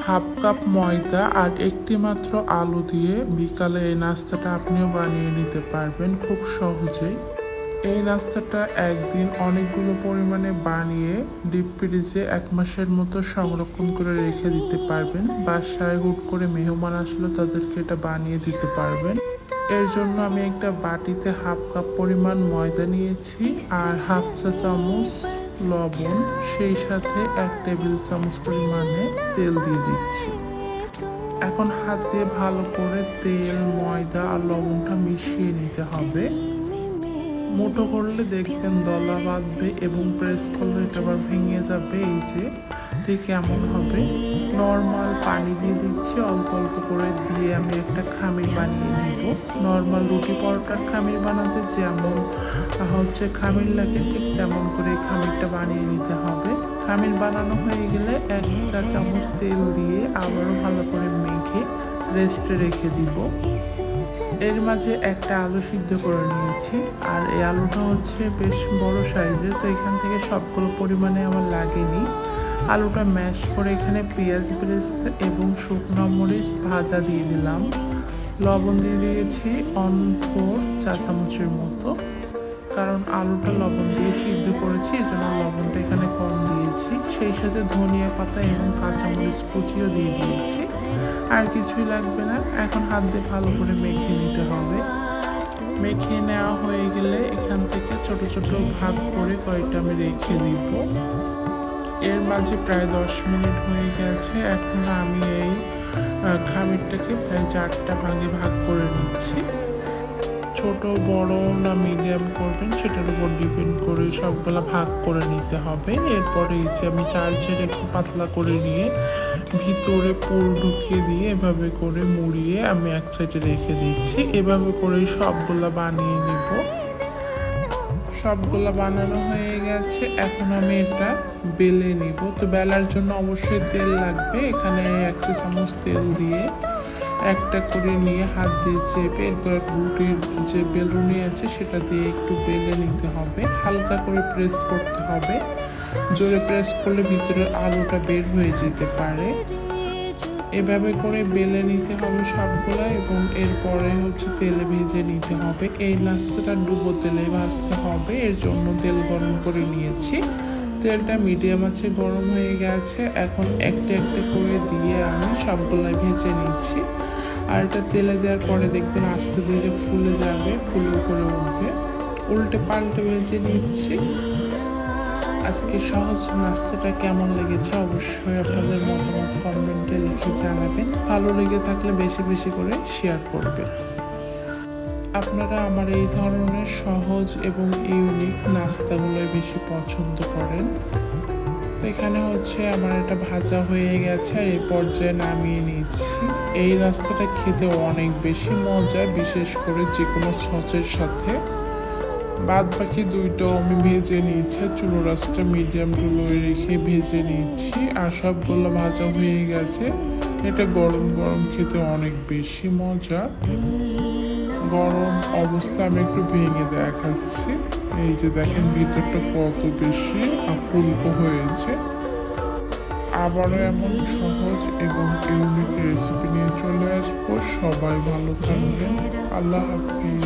Half cup ময়দা আর একটি মাত্র আলু দিয়ে বিকালে এই নাস্তাটা আপনিও বানিয়ে নিতে পারবেন খুব সহজেই। এই নাস্তাটা একদিন অনেকগুলো পরিমাণে বানিয়ে ডিপ ফ্রিজে এক মাসের মতো সংরক্ষণ করে রেখে দিতে পারবেন। বাসায় হুট করে মেহমান আসলে, তাদেরকে এটা বানিয়ে দিতে পারবেন। এর জন্য আমি একটা বাটিতে হাফ কাপ পরিমাণ ময়দা নিয়েছি আর হাফ চা চামচ লবণ, সেই সাথে এক টেবিল চামচ পরিমাণে তেল দিয়ে দিচ্ছি। এখন হাত দিয়ে ভালো করে তেল, ময়দা আর লবণটা মিশিয়ে নিতে হবে। মোটো করলে দেখবেন দলা বাঁধবে এবং প্রেস করলে এটা আবার ভেঙে যাবে। এই যে ঠিক এমন হবে? নর্মাল পানি দিয়ে দিচ্ছি, অল্প অল্প করে দিয়ে আমি একটা খামির বানিয়ে নেব। নর্মাল রুটি পরোটার খামির বানাতে যেমন হচ্ছে খামির লাগে, ঠিক তেমন করে খামিরটা বানিয়ে নিতে হবে। খামির বানানো হয়ে গেলে এক চা চামচ তেল দিয়ে আবারও ভালো করে মেখে রেস্টে রেখে দিব। এর মাঝে একটা আলু সিদ্ধ করে নিয়েছি, আর এই আলুটা হচ্ছে বেশ বড় সাইজের তো এখান থেকে সবগুলো পরিমাণে আমার লাগেনি। আলুটা ম্যাশ করে এখানে পেঁয়াজ বেরেস্ত এবং শুকনো মরিচ ভাজা দিয়ে দিলাম। লবণ দিয়ে দিয়েছি অন ফোর চা চামচের মতো। কারণ আলুটা লবণ দিয়ে সিদ্ধ করেছি এই জন্য লবণটা এখানে কম দিয়েছি। সেই সাথে ধনিয়া পাতা এবং কাঁচামরিচ কুচিও দিয়ে দিয়েছি। আর কিছুই লাগবে না। এখন হাত দিয়ে ভালো করে মেখে নিতে হবে। মেখে নেওয়া হয়ে গেলে এখান থেকে ছোট ছোট ভাগ করে কয়েকটা আমি রেখে দিব। এর মাঝে প্রায় দশ মিনিট হয়ে গেছে। এখন আমি এই খামিরটাকে প্রায় চারটা ভাগে ভাগ করে নিচ্ছি। ছোট, বড় না মিডিয়াম করবেন, সেটার উপর ডিপেন্ড করে সবগুলা ভাগ করে নিতে হবে। এরপরে যে আমি চার্জের একটু পাতলা করে নিয়ে ভিতরে পুর ঢুকিয়ে দিয়ে এভাবে করে মুড়িয়ে আমি এক সাইডে রেখে দিচ্ছি। এভাবে করে সবগুলা বানিয়ে নিব। সবগুলা বানানো হয়ে গেছে। এখন আমি এটা বেলে নিব। তো বেলার জন্য অবশ্যই তেল লাগবে। এখানে এক চামচ তেল দিয়ে একটা করে নিয়ে হাত দিয়ে চেপে এরপর রুটির যে বেলুনি আছে, সেটা দিয়ে একটু বেলে নিতে হবে। হালকা করে প্রেস করতে হবে। জোরে প্রেস করলে ভিতরের আলোটা বের হয়ে যেতে পারে। এভাবে করে বেলে নিতে হবে সবগুলো এবং এরপরে হচ্ছে তেলে ভেজে নিতে হবে। এই নাস্তাটা ডুবো তেলে ভাজতে হবে, এর জন্য তেল গরম করে নিয়েছি। তেলটা মিডিয়াম আছে, গরম হয়ে গেছে। এখন একটা একটা করে দিয়ে আমি সবগুলাই ভেজে নিচ্ছি। আর এটা তেলে দেওয়ার পরে দেখবেন আস্তে ধীরে ফুলে যাবে, ফুলে করে উঠবে। উল্টে পাল্টে ভেজে নিচ্ছি। আজকে সহজ নাস্তাটা কেমন লেগেছে অবশ্যই আপনাদের মতামত কমেন্টে লিখে জানাবেন। ভালো লেগে থাকলে বেশি বেশি করে শেয়ার করবেন। আপনারা আমার এই ধরনের সহজ এবং ইউনিক নাস্তাগুলোই বেশি পছন্দ করেন। তো এখানে হচ্ছে আমার এটা ভাজা হয়ে গেছে আর এই পর্যায়ে নামিয়ে নিচ্ছি। এই নাস্তাটা খেতে অনেক বেশি মজা বিশেষ করে যে কোনো সচের সাথে। বাদ বাকি দুইটাও আমি ভেজে নিয়েছি চুলো রাসটা মিডিয়াম টুলোয় রেখে ভেজে নিচ্ছি আর সবগুলো ভাজা হয়ে গেছে। এটা গরম গরম খেতে অনেক বেশি মজা। গরম অবস্থা আমি একটু ভেঙে দেখাচ্ছি। এই যে দেখেন ভিতরটা কত বেশি ফুলকো হয়েছে। আবারও এমন সহজ এবং ইউনিক রেসিপি নিয়ে চলে আসব। সবাই ভালো থাকবেন। আল্লাহ হাফিজ।